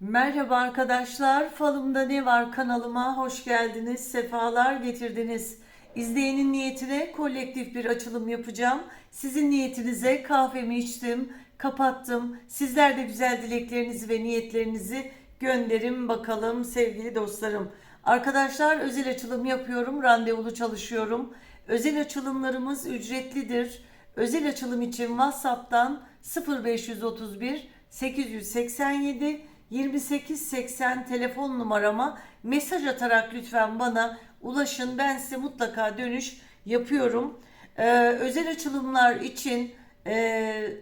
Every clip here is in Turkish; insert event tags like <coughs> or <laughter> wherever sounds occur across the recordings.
Merhaba arkadaşlar, Falımda Ne Var kanalıma hoş geldiniz, sefalar getirdiniz. İzleyenin niyetine kolektif bir açılım yapacağım. Sizin niyetinize kahvemi içtim, kapattım. Sizler de güzel dileklerinizi ve niyetlerinizi gönderin bakalım sevgili dostlarım. Arkadaşlar özel açılım yapıyorum, randevulu çalışıyorum. Özel açılımlarımız ücretlidir. Özel açılım için WhatsApp'tan 0531 887 2880 telefon numarama mesaj atarak lütfen bana ulaşın. Ben size mutlaka dönüş yapıyorum. Ee, özel açılımlar için e,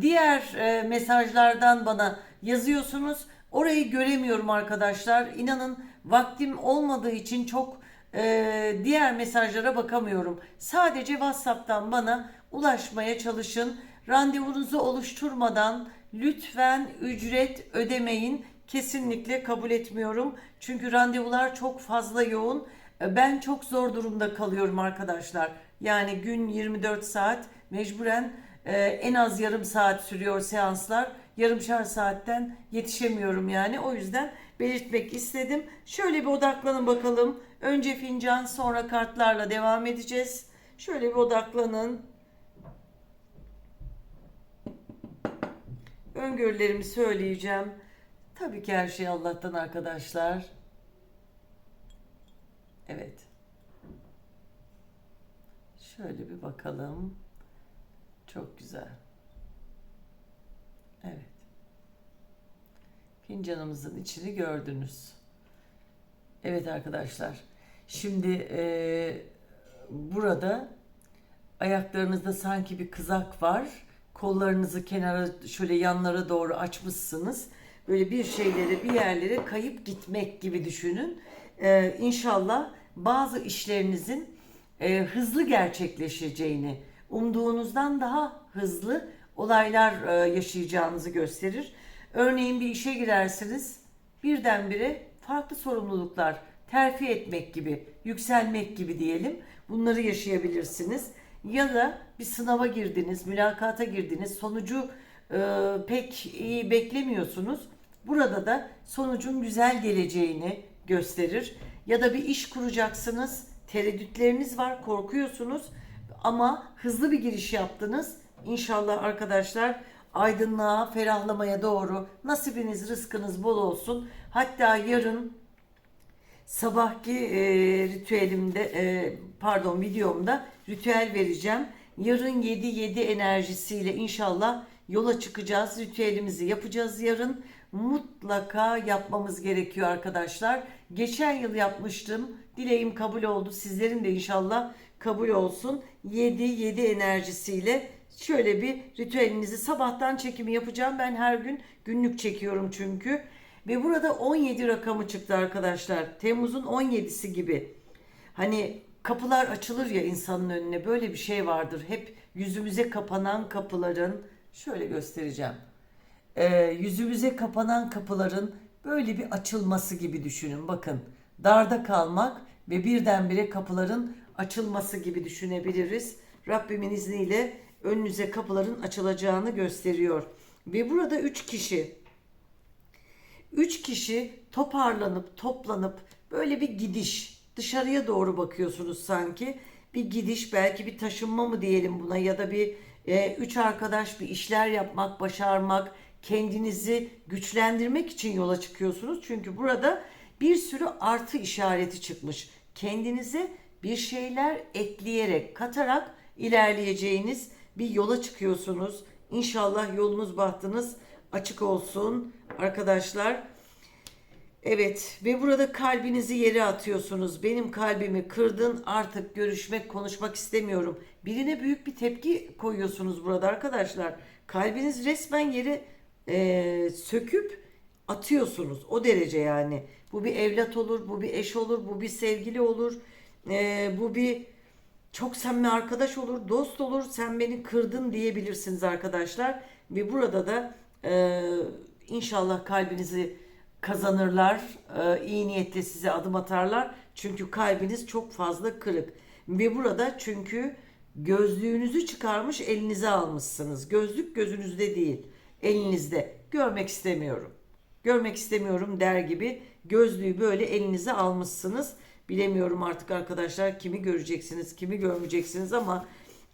diğer e, mesajlardan bana yazıyorsunuz. Orayı göremiyorum arkadaşlar. İnanın vaktim olmadığı için çok e, diğer mesajlara bakamıyorum. Sadece WhatsApp'tan bana ulaşmaya çalışın. Randevunuzu oluşturmadan lütfen ücret ödemeyin. Kesinlikle kabul etmiyorum. Çünkü randevular çok fazla yoğun. E, Ben çok zor durumda kalıyorum arkadaşlar. Yani gün 24 saat mecburen e, en az yarım saat sürüyor seanslar. Yarımşar saatten yetişemiyorum yani. O yüzden belirtmek istedim. Şöyle bir odaklanın bakalım. Önce fincan sonra kartlarla devam edeceğiz. Şöyle bir odaklanın. Öngörülerimi söyleyeceğim. Tabii ki her şey Allah'tan arkadaşlar. Evet. Şöyle bir bakalım. Çok güzel. Evet. Fincanımızın içini gördünüz. Evet arkadaşlar. Şimdi eee, burada ayaklarınızda sanki bir kızak var. Kollarınızı kenara şöyle yanlara doğru açmışsınız. Böyle bir şeylere bir yerlere kayıp gitmek gibi düşünün. Ee, inşallah bazı işlerinizin e, hızlı gerçekleşeceğini, umduğunuzdan daha hızlı olaylar e, yaşayacağınızı gösterir. Örneğin bir işe girersiniz, birdenbire farklı sorumluluklar terfi etmek gibi, yükselmek gibi diyelim. Bunları yaşayabilirsiniz. Ya da bir sınava girdiniz, mülakata girdiniz, sonucu e, pek iyi beklemiyorsunuz. Burada da sonucun güzel geleceğini gösterir. Ya da bir iş kuracaksınız, tereddütleriniz var, korkuyorsunuz ama hızlı bir giriş yaptınız. İnşallah arkadaşlar aydınlığa, ferahlamaya doğru nasibiniz, rızkınız bol olsun. Hatta yarın sabahki e, ritüelimde e, pardon videomda ritüel vereceğim. Yarın 7-7 enerjisiyle inşallah yola çıkacağız. Ritüelimizi yapacağız yarın. Mutlaka yapmamız gerekiyor arkadaşlar. Geçen yıl yapmıştım. Dileğim kabul oldu. Sizlerin de inşallah kabul olsun. 7-7 enerjisiyle şöyle bir ritüelinizi sabahtan çekimi yapacağım. Ben her gün günlük çekiyorum çünkü. Ve burada 17 rakamı çıktı arkadaşlar. Temmuz'un 17'si gibi. Hani kapılar açılır ya insanın önüne böyle bir şey vardır. Hep yüzümüze kapanan kapıların şöyle göstereceğim. Ee, yüzümüze kapanan kapıların böyle bir açılması gibi düşünün. Bakın darda kalmak ve birdenbire kapıların açılması gibi düşünebiliriz. Rabbimin izniyle önünüze kapıların açılacağını gösteriyor. Ve burada 3 kişi Üç kişi toparlanıp toplanıp böyle bir gidiş dışarıya doğru bakıyorsunuz sanki. Bir gidiş belki bir taşınma mı diyelim buna ya da bir e, üç arkadaş bir işler yapmak başarmak kendinizi güçlendirmek için yola çıkıyorsunuz. Çünkü burada bir sürü artı işareti çıkmış. Kendinize bir şeyler ekleyerek katarak ilerleyeceğiniz bir yola çıkıyorsunuz. İnşallah yolunuz bahtınız açık olsun. Arkadaşlar. Evet ve burada kalbinizi yere atıyorsunuz. Benim kalbimi kırdın artık görüşmek konuşmak istemiyorum. Birine büyük bir tepki koyuyorsunuz burada arkadaşlar. Kalbiniz resmen yere e, söküp atıyorsunuz. O derece yani. Bu bir evlat olur, bu bir eş olur, bu bir sevgili olur. e, bu bir çok samimi arkadaş olur, dost olur. Sen beni kırdın diyebilirsiniz arkadaşlar. Ve burada da e, inşallah kalbinizi kazanırlar. E, iyi niyetle size adım atarlar. Çünkü kalbiniz çok fazla kırık. Ve burada çünkü gözlüğünüzü çıkarmış elinize almışsınız. Gözlük gözünüzde değil, elinizde. Görmek istemiyorum. görmek istemiyorum der gibi gözlüğü böyle elinize almışsınız. Bilemiyorum artık arkadaşlar kimi göreceksiniz, kimi görmeyeceksiniz ama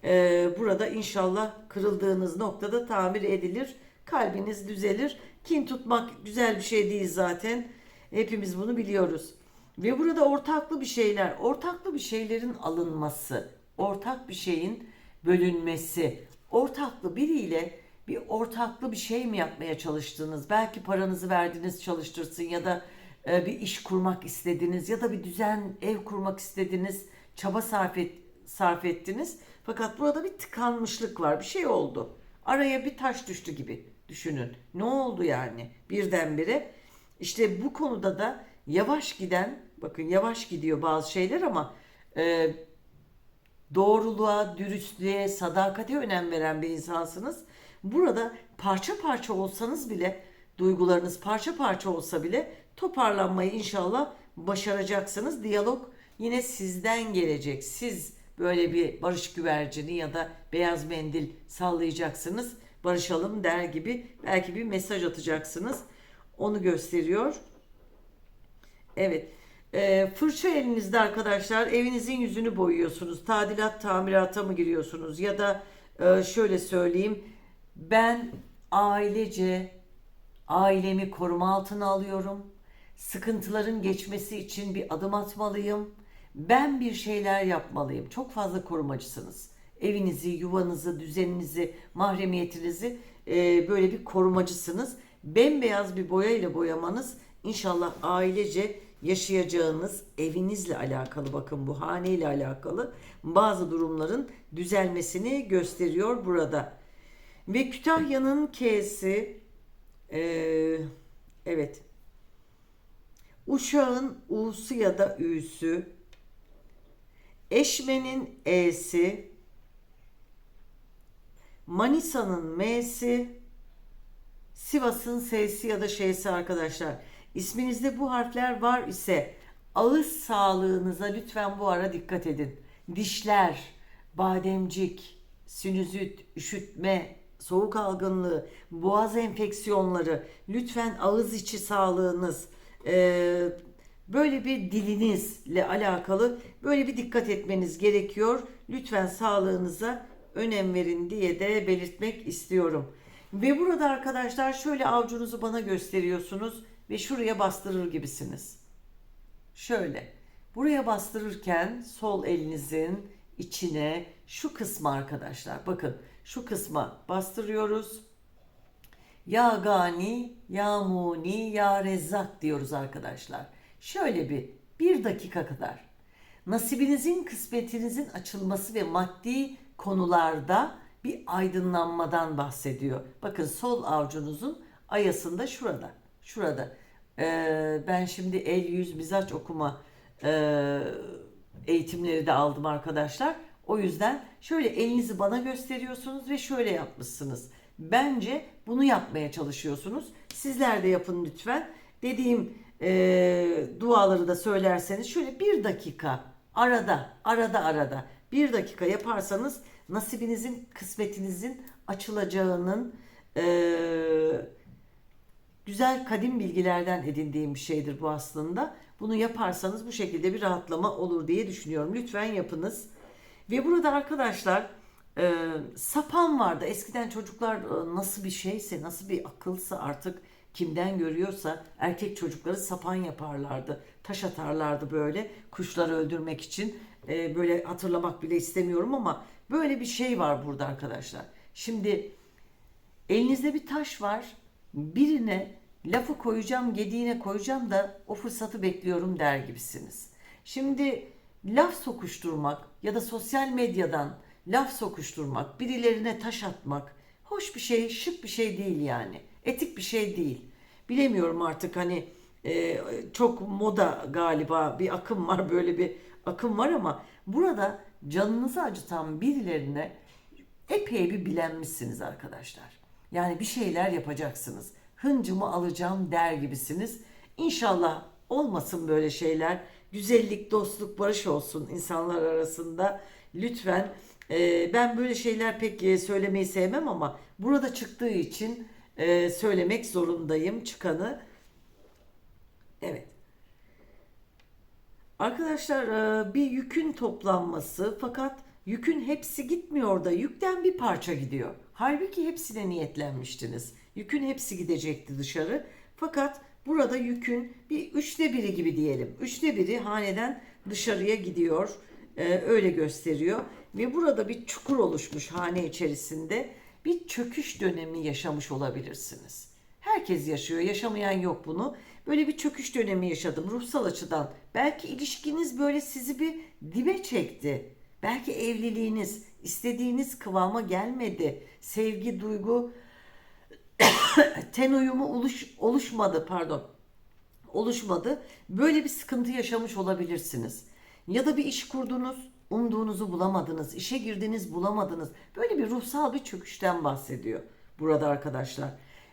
e, burada inşallah kırıldığınız noktada tamir edilir. Kalbiniz düzelir. Kin tutmak güzel bir şey değil zaten. Hepimiz bunu biliyoruz. Ve burada ortaklı bir şeyler, ortaklı bir şeylerin alınması, ortak bir şeyin bölünmesi, ortaklı biriyle bir ortaklı bir şey mi yapmaya çalıştınız? Belki paranızı verdiniz çalıştırsın ya da e, bir iş kurmak istediniz ya da bir düzen ev kurmak istediniz, çaba sarf, et, sarf ettiniz. Fakat burada bir tıkanmışlık var, bir şey oldu. Araya bir taş düştü gibi düşünün. Ne oldu yani birdenbire? İşte bu konuda da yavaş giden, bakın yavaş gidiyor bazı şeyler ama e, doğruluğa, dürüstlüğe, sadakate önem veren bir insansınız. Burada parça parça olsanız bile, duygularınız parça parça olsa bile toparlanmayı inşallah başaracaksınız. Diyalog yine sizden gelecek. Siz böyle bir barış güvercini ya da beyaz mendil sallayacaksınız. Barışalım der gibi belki bir mesaj atacaksınız. Onu gösteriyor. Evet. Ee, fırça elinizde arkadaşlar evinizin yüzünü boyuyorsunuz. Tadilat tamirata mı giriyorsunuz? Ya da e, şöyle söyleyeyim. Ben ailece ailemi koruma altına alıyorum. Sıkıntıların geçmesi için bir adım atmalıyım. Ben bir şeyler yapmalıyım. Çok fazla korumacısınız. Evinizi, yuvanızı, düzeninizi, mahremiyetinizi e, böyle bir korumacısınız. Bembeyaz bir boya ile boyamanız inşallah ailece yaşayacağınız evinizle alakalı bakın bu haneyle alakalı bazı durumların düzelmesini gösteriyor burada. Ve Kütahya'nın K'si e, evet Uşağın U'su ya da Ü'sü Eşme'nin E'si Manisa'nın M'si Sivas'ın S'si ya da Ş'si arkadaşlar. İsminizde bu harfler var ise ağız sağlığınıza lütfen bu ara dikkat edin. Dişler, bademcik, sinüzit, üşütme, soğuk algınlığı, boğaz enfeksiyonları, lütfen ağız içi sağlığınız, e, böyle bir dilinizle alakalı böyle bir dikkat etmeniz gerekiyor. Lütfen sağlığınıza önem verin diye de belirtmek istiyorum. Ve burada arkadaşlar şöyle avucunuzu bana gösteriyorsunuz ve şuraya bastırır gibisiniz. Şöyle. Buraya bastırırken sol elinizin içine şu kısmı arkadaşlar bakın şu kısma bastırıyoruz. Ya Gani, Ya Muni, Ya Rezzak diyoruz arkadaşlar. Şöyle bir bir dakika kadar nasibinizin, kısmetinizin açılması ve maddi konularda bir aydınlanmadan bahsediyor. Bakın sol avucunuzun ayasında şurada. Şurada. Ee, ben şimdi el yüz mizaç okuma e, eğitimleri de aldım arkadaşlar. O yüzden şöyle elinizi bana gösteriyorsunuz ve şöyle yapmışsınız. Bence bunu yapmaya çalışıyorsunuz. Sizler de yapın lütfen. Dediğim e, duaları da söylerseniz şöyle bir dakika arada arada arada bir dakika yaparsanız nasibinizin kısmetinizin açılacağının e, güzel kadim bilgilerden edindiğim bir şeydir bu aslında. Bunu yaparsanız bu şekilde bir rahatlama olur diye düşünüyorum. Lütfen yapınız. Ve burada arkadaşlar e, sapan vardı. Eskiden çocuklar e, nasıl bir şeyse, nasıl bir akılsa artık kimden görüyorsa erkek çocukları sapan yaparlardı. Taş atarlardı böyle kuşları öldürmek için. E, böyle hatırlamak bile istemiyorum ama böyle bir şey var burada arkadaşlar. Şimdi elinizde bir taş var. Birine lafı koyacağım, gediğine koyacağım da o fırsatı bekliyorum der gibisiniz. Şimdi laf sokuşturmak ya da sosyal medyadan laf sokuşturmak, birilerine taş atmak hoş bir şey, şık bir şey değil yani. Etik bir şey değil. Bilemiyorum artık hani e, çok moda galiba bir akım var böyle bir akım var ama burada canınızı acıtan birilerine epey bir bilenmişsiniz arkadaşlar. Yani bir şeyler yapacaksınız. Hıncımı alacağım der gibisiniz. İnşallah olmasın böyle şeyler. Güzellik, dostluk, barış olsun insanlar arasında. Lütfen e, ben böyle şeyler pek e, söylemeyi sevmem ama burada çıktığı için e, söylemek zorundayım çıkanı. Evet. Arkadaşlar e, bir yükün toplanması fakat yükün hepsi gitmiyor da yükten bir parça gidiyor. Halbuki hepsine niyetlenmiştiniz. Yükün hepsi gidecekti dışarı. Fakat burada yükün bir üçte biri gibi diyelim. Üçte biri haneden dışarıya gidiyor. E, öyle gösteriyor. Ve burada bir çukur oluşmuş hane içerisinde. Bir çöküş dönemi yaşamış olabilirsiniz. Herkes yaşıyor. Yaşamayan yok bunu. Böyle bir çöküş dönemi yaşadım ruhsal açıdan. Belki ilişkiniz böyle sizi bir dibe çekti. Belki evliliğiniz istediğiniz kıvama gelmedi. Sevgi, duygu, <coughs> ten uyumu oluş, oluşmadı pardon. Oluşmadı. Böyle bir sıkıntı yaşamış olabilirsiniz. Ya da bir iş kurdunuz, umduğunuzu bulamadınız, işe girdiniz bulamadınız. Böyle bir ruhsal bir çöküşten bahsediyor burada arkadaşlar.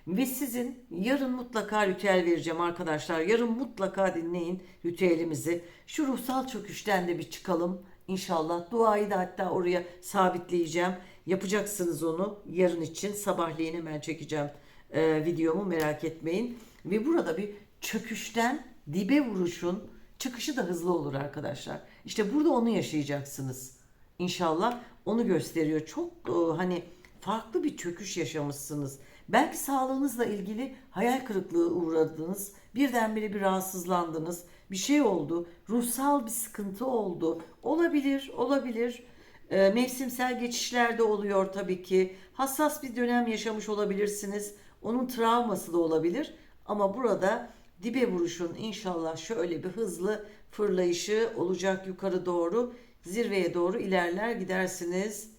Ve sizin yarın mutlaka ritüel vereceğim arkadaşlar. Yarın mutlaka dinleyin ritüelimizi. Şu ruhsal çöküşten de bir çıkalım. İnşallah duayı da hatta oraya sabitleyeceğim. Yapacaksınız onu yarın için. Sabahleyin hemen çekeceğim e, videomu merak etmeyin. Ve burada bir çöküşten dibe vuruşun çıkışı da hızlı olur arkadaşlar. İşte burada onu yaşayacaksınız. İnşallah onu gösteriyor. Çok e, hani farklı bir çöküş yaşamışsınız. Belki sağlığınızla ilgili hayal kırıklığı uğradınız. Birdenbire bir rahatsızlandınız. Bir şey oldu. Ruhsal bir sıkıntı oldu. Olabilir, olabilir. E, mevsimsel geçişler de oluyor tabii ki. Hassas bir dönem yaşamış olabilirsiniz. Onun travması da olabilir. Ama burada dibe vuruşun inşallah şöyle bir hızlı fırlayışı olacak yukarı doğru. Zirveye doğru ilerler gidersiniz.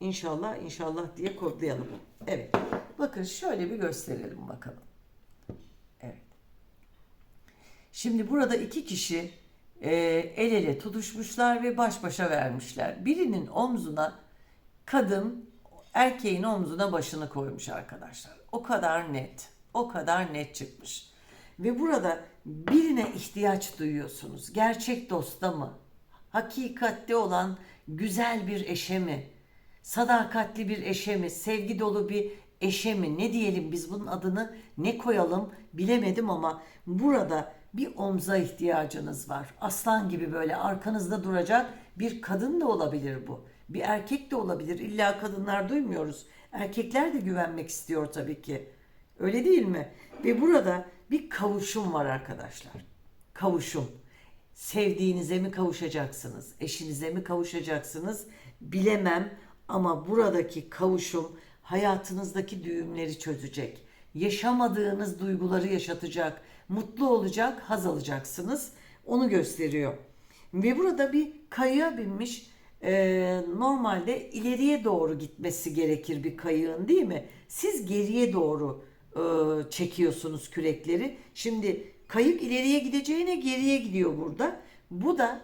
İnşallah inşallah diye kodlayalım. Evet. Bakın şöyle bir gösterelim bakalım. Evet. Şimdi burada iki kişi e, el ele tutuşmuşlar ve baş başa vermişler. Birinin omzuna kadın erkeğin omzuna başını koymuş arkadaşlar. O kadar net. O kadar net çıkmış. Ve burada birine ihtiyaç duyuyorsunuz. Gerçek dosta mı? Hakikatte olan güzel bir eşe mi? Sadakatli bir eşe mi? Sevgi dolu bir eşe mi? Ne diyelim biz bunun adını ne koyalım bilemedim ama burada bir omza ihtiyacınız var. Aslan gibi böyle arkanızda duracak bir kadın da olabilir bu. Bir erkek de olabilir. İlla kadınlar duymuyoruz. Erkekler de güvenmek istiyor tabii ki. Öyle değil mi? Ve burada bir kavuşum var arkadaşlar. Kavuşum. Sevdiğinize mi kavuşacaksınız? Eşinize mi kavuşacaksınız? Bilemem ama buradaki kavuşum hayatınızdaki düğümleri çözecek. Yaşamadığınız duyguları yaşatacak. Mutlu olacak, haz alacaksınız. Onu gösteriyor. Ve burada bir kayığa binmiş e, normalde ileriye doğru gitmesi gerekir bir kayığın değil mi? Siz geriye doğru e, çekiyorsunuz kürekleri. Şimdi kayık ileriye gideceğine geriye gidiyor burada. Bu da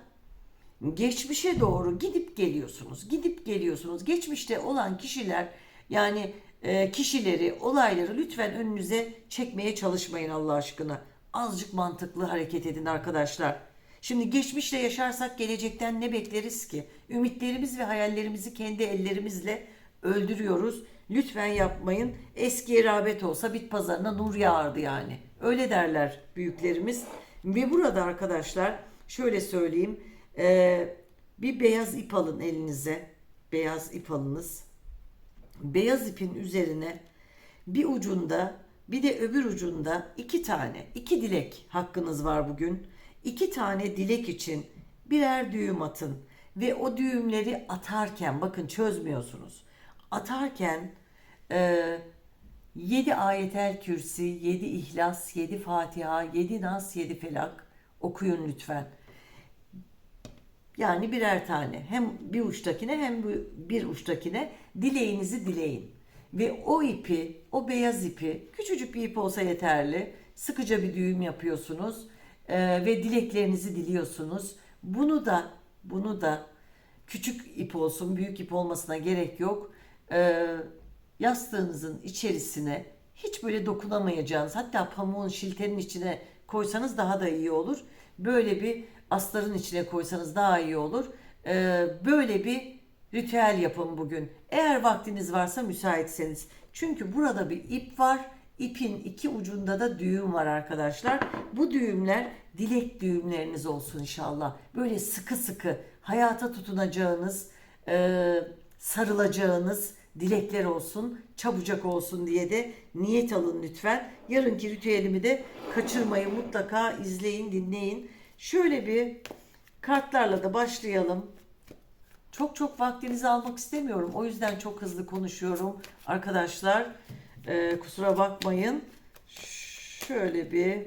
geçmişe doğru gidip geliyorsunuz. Gidip geliyorsunuz. Geçmişte olan kişiler yani e, kişileri, olayları lütfen önünüze çekmeye çalışmayın Allah aşkına. Azıcık mantıklı hareket edin arkadaşlar. Şimdi geçmişle yaşarsak gelecekten ne bekleriz ki? Ümitlerimiz ve hayallerimizi kendi ellerimizle öldürüyoruz. Lütfen yapmayın. Eskiye rağbet olsa bit pazarına nur yağardı yani. Öyle derler büyüklerimiz. Ve burada arkadaşlar şöyle söyleyeyim. Ee, bir beyaz ip alın elinize. Beyaz ip alınız. Beyaz ipin üzerine bir ucunda bir de öbür ucunda iki tane, iki dilek hakkınız var bugün. İki tane dilek için birer düğüm atın ve o düğümleri atarken bakın çözmüyorsunuz. Atarken e, 7 ayetel kürsi, 7 ihlas, 7 fatiha, 7 nas, 7 felak okuyun lütfen. Yani birer tane hem bir uçtakine hem bir uçtakine dileğinizi dileyin. Ve o ipi, o beyaz ipi, küçücük bir ip olsa yeterli. Sıkıca bir düğüm yapıyorsunuz e, ve dileklerinizi diliyorsunuz. Bunu da, bunu da küçük ip olsun, büyük ip olmasına gerek yok. E, yastığınızın içerisine hiç böyle dokunamayacağınız, hatta pamuğun şiltenin içine koysanız daha da iyi olur. Böyle bir astarın içine koysanız daha iyi olur. E, böyle bir ritüel yapın bugün. Eğer vaktiniz varsa müsaitseniz. Çünkü burada bir ip var. İpin iki ucunda da düğüm var arkadaşlar. Bu düğümler dilek düğümleriniz olsun inşallah. Böyle sıkı sıkı hayata tutunacağınız, e, sarılacağınız dilekler olsun, çabucak olsun diye de niyet alın lütfen. Yarınki ritüelimi de kaçırmayın mutlaka izleyin, dinleyin. Şöyle bir kartlarla da başlayalım. Çok çok vaktinizi almak istemiyorum. O yüzden çok hızlı konuşuyorum. Arkadaşlar e, kusura bakmayın. Şöyle bir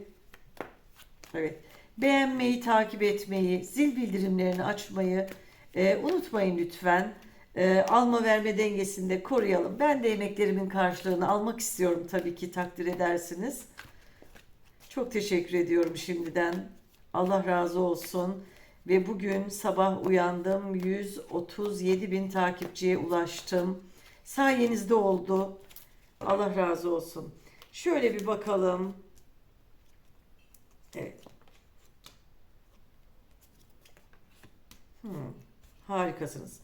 evet beğenmeyi, takip etmeyi, zil bildirimlerini açmayı e, unutmayın lütfen. E, alma verme dengesinde koruyalım. Ben de emeklerimin karşılığını almak istiyorum tabii ki takdir edersiniz. Çok teşekkür ediyorum şimdiden. Allah razı olsun. Ve bugün sabah uyandım. 137 bin takipçiye ulaştım. Sayenizde oldu. Allah razı olsun. Şöyle bir bakalım. Evet. Hmm, harikasınız.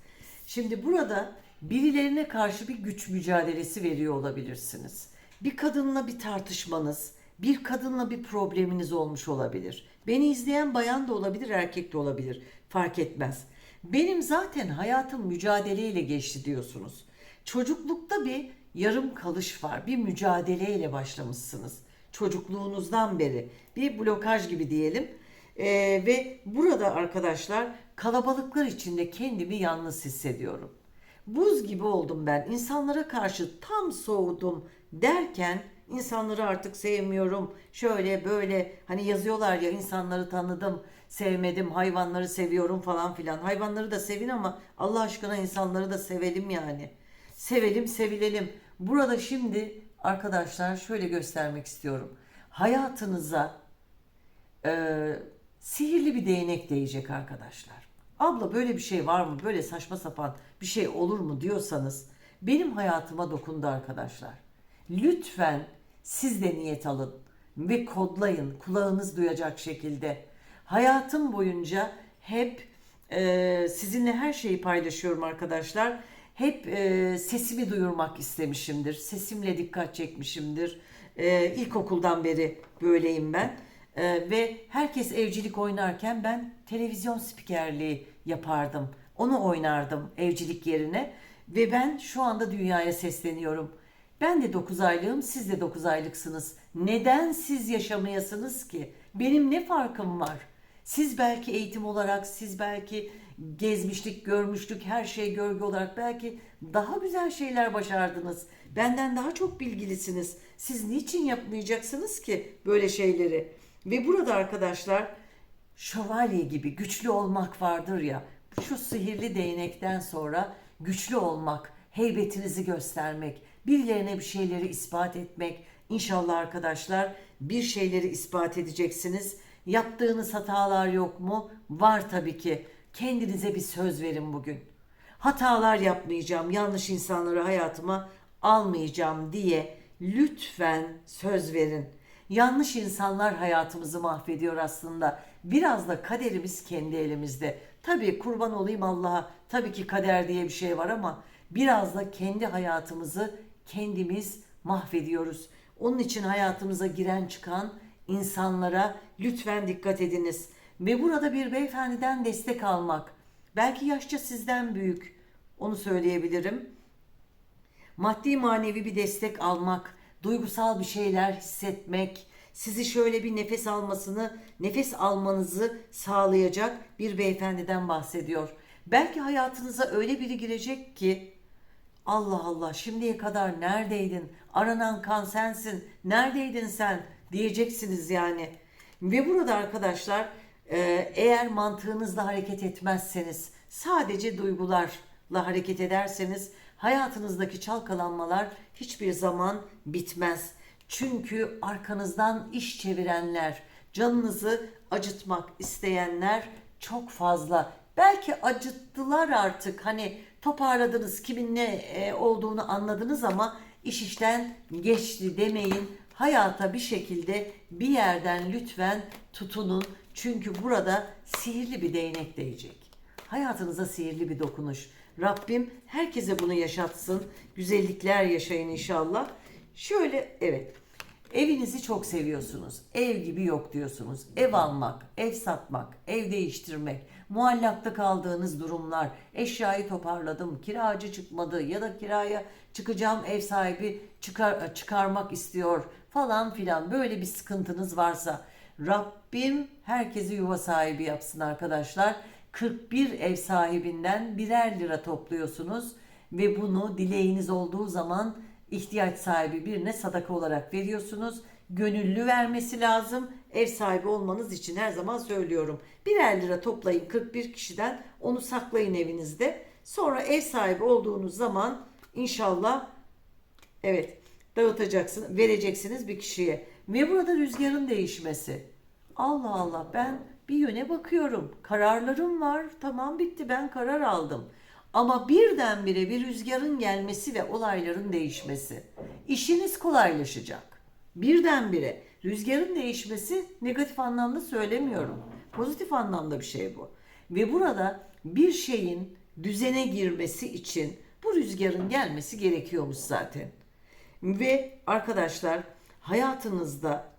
Şimdi burada birilerine karşı bir güç mücadelesi veriyor olabilirsiniz. Bir kadınla bir tartışmanız, bir kadınla bir probleminiz olmuş olabilir. Beni izleyen bayan da olabilir, erkek de olabilir. Fark etmez. Benim zaten hayatım mücadeleyle geçti diyorsunuz. Çocuklukta bir yarım kalış var. Bir mücadeleyle başlamışsınız. Çocukluğunuzdan beri. Bir blokaj gibi diyelim. Ee, ve burada arkadaşlar kalabalıklar içinde kendimi yalnız hissediyorum. Buz gibi oldum ben. İnsanlara karşı tam soğudum derken insanları artık sevmiyorum. Şöyle böyle hani yazıyorlar ya insanları tanıdım, sevmedim, hayvanları seviyorum falan filan. Hayvanları da sevin ama Allah aşkına insanları da sevelim yani. Sevelim, sevilelim. Burada şimdi arkadaşlar şöyle göstermek istiyorum. Hayatınıza sihirli bir değnek değecek arkadaşlar. Abla böyle bir şey var mı? Böyle saçma sapan bir şey olur mu diyorsanız benim hayatıma dokundu arkadaşlar. Lütfen siz de niyet alın ve kodlayın kulağınız duyacak şekilde. Hayatım boyunca hep e, sizinle her şeyi paylaşıyorum arkadaşlar. Hep e, sesimi duyurmak istemişimdir. Sesimle dikkat çekmişimdir. E, ilkokuldan beri böyleyim ben. Ee, ve herkes evcilik oynarken ben televizyon spikerliği yapardım. Onu oynardım evcilik yerine ve ben şu anda dünyaya sesleniyorum. Ben de 9 aylığım, siz de 9 aylıksınız. Neden siz yaşamayasınız ki? Benim ne farkım var? Siz belki eğitim olarak, siz belki gezmişlik, görmüşlük, her şey görgü olarak belki daha güzel şeyler başardınız. Benden daha çok bilgilisiniz. Siz niçin yapmayacaksınız ki böyle şeyleri? Ve burada arkadaşlar şövalye gibi güçlü olmak vardır ya. Şu sihirli değnekten sonra güçlü olmak, heybetinizi göstermek, birilerine bir şeyleri ispat etmek. İnşallah arkadaşlar bir şeyleri ispat edeceksiniz. Yaptığınız hatalar yok mu? Var tabii ki. Kendinize bir söz verin bugün. Hatalar yapmayacağım, yanlış insanları hayatıma almayacağım diye lütfen söz verin. Yanlış insanlar hayatımızı mahvediyor aslında. Biraz da kaderimiz kendi elimizde. Tabii kurban olayım Allah'a. Tabii ki kader diye bir şey var ama biraz da kendi hayatımızı kendimiz mahvediyoruz. Onun için hayatımıza giren çıkan insanlara lütfen dikkat ediniz. Ve burada bir beyefendiden destek almak. Belki yaşça sizden büyük. Onu söyleyebilirim. Maddi manevi bir destek almak, duygusal bir şeyler hissetmek, sizi şöyle bir nefes almasını, nefes almanızı sağlayacak bir beyefendiden bahsediyor. Belki hayatınıza öyle biri girecek ki Allah Allah şimdiye kadar neredeydin? Aranan kan sensin. Neredeydin sen? Diyeceksiniz yani. Ve burada arkadaşlar e, eğer mantığınızla hareket etmezseniz sadece duygularla hareket ederseniz hayatınızdaki çalkalanmalar hiçbir zaman bitmez. Çünkü arkanızdan iş çevirenler, canınızı acıtmak isteyenler çok fazla. Belki acıttılar artık. Hani toparladınız, kimin ne e, olduğunu anladınız ama iş işten geçti demeyin. Hayata bir şekilde bir yerden lütfen tutunun. Çünkü burada sihirli bir değnek değecek. Hayatınıza sihirli bir dokunuş. Rabbim herkese bunu yaşatsın. Güzellikler yaşayın inşallah. Şöyle evet. Evinizi çok seviyorsunuz. Ev gibi yok diyorsunuz. Ev almak, ev satmak, ev değiştirmek, muallakta kaldığınız durumlar, eşyayı toparladım, kiracı çıkmadı ya da kiraya çıkacağım ev sahibi çıkar, çıkarmak istiyor falan filan böyle bir sıkıntınız varsa Rabbim herkesi yuva sahibi yapsın arkadaşlar. 41 ev sahibinden birer lira topluyorsunuz ve bunu dileğiniz olduğu zaman ihtiyaç sahibi birine sadaka olarak veriyorsunuz. Gönüllü vermesi lazım. Ev sahibi olmanız için her zaman söylüyorum. Birer lira toplayın 41 kişiden onu saklayın evinizde. Sonra ev sahibi olduğunuz zaman inşallah evet dağıtacaksınız, vereceksiniz bir kişiye. Ve burada rüzgarın değişmesi. Allah Allah ben bir yöne bakıyorum. Kararlarım var. Tamam bitti ben karar aldım. Ama birdenbire bir rüzgarın gelmesi ve olayların değişmesi. İşiniz kolaylaşacak. Birdenbire rüzgarın değişmesi negatif anlamda söylemiyorum. Pozitif anlamda bir şey bu. Ve burada bir şeyin düzene girmesi için bu rüzgarın gelmesi gerekiyormuş zaten. Ve arkadaşlar hayatınızda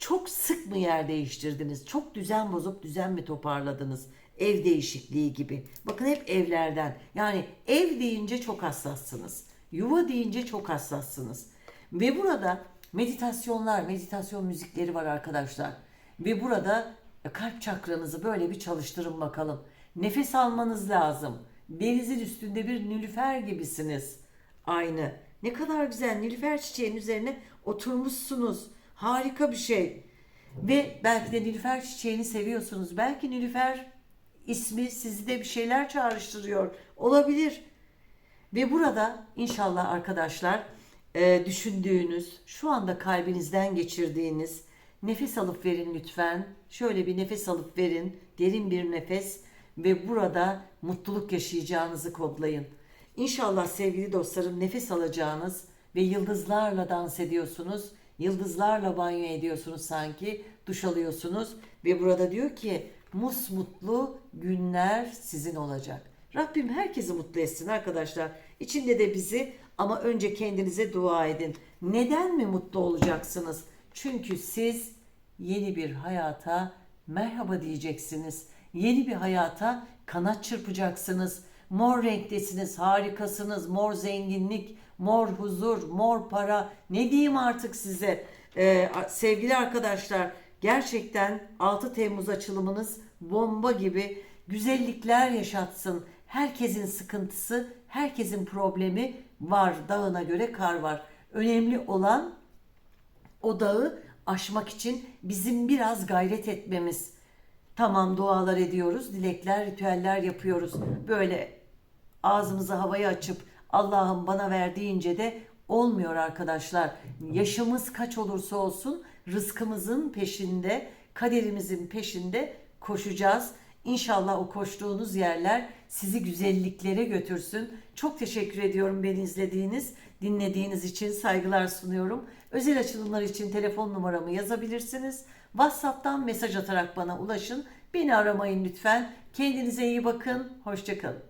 çok sık mı yer değiştirdiniz? Çok düzen bozup düzen mi toparladınız? Ev değişikliği gibi. Bakın hep evlerden. Yani ev deyince çok hassassınız. Yuva deyince çok hassassınız. Ve burada meditasyonlar, meditasyon müzikleri var arkadaşlar. Ve burada kalp çakranızı böyle bir çalıştırın bakalım. Nefes almanız lazım. Denizin üstünde bir nilüfer gibisiniz. Aynı. Ne kadar güzel nilüfer çiçeğinin üzerine oturmuşsunuz. Harika bir şey. Ve belki de nilüfer çiçeğini seviyorsunuz. Belki nilüfer ismi sizde bir şeyler çağrıştırıyor. Olabilir. Ve burada inşallah arkadaşlar e, düşündüğünüz, şu anda kalbinizden geçirdiğiniz nefes alıp verin lütfen. Şöyle bir nefes alıp verin. Derin bir nefes ve burada mutluluk yaşayacağınızı kodlayın. İnşallah sevgili dostlarım nefes alacağınız ve yıldızlarla dans ediyorsunuz. Yıldızlarla banyo ediyorsunuz sanki. Duş alıyorsunuz ve burada diyor ki musmutlu günler sizin olacak. Rabbim herkesi mutlu etsin arkadaşlar. İçinde de bizi ama önce kendinize dua edin. Neden mi mutlu olacaksınız? Çünkü siz yeni bir hayata merhaba diyeceksiniz. Yeni bir hayata kanat çırpacaksınız. Mor renktesiniz, harikasınız. Mor zenginlik, mor huzur, mor para. Ne diyeyim artık size? Ee, sevgili arkadaşlar, gerçekten 6 Temmuz açılımınız bomba gibi güzellikler yaşatsın. Herkesin sıkıntısı, herkesin problemi var. Dağına göre kar var. Önemli olan o dağı aşmak için bizim biraz gayret etmemiz. Tamam dualar ediyoruz, dilekler, ritüeller yapıyoruz. Böyle ağzımızı havaya açıp Allah'ım bana ver deyince de olmuyor arkadaşlar. Yaşımız kaç olursa olsun rızkımızın peşinde, kaderimizin peşinde koşacağız. İnşallah o koştuğunuz yerler sizi güzelliklere götürsün. Çok teşekkür ediyorum beni izlediğiniz, dinlediğiniz için saygılar sunuyorum. Özel açılımlar için telefon numaramı yazabilirsiniz. WhatsApp'tan mesaj atarak bana ulaşın. Beni aramayın lütfen. Kendinize iyi bakın. Hoşçakalın.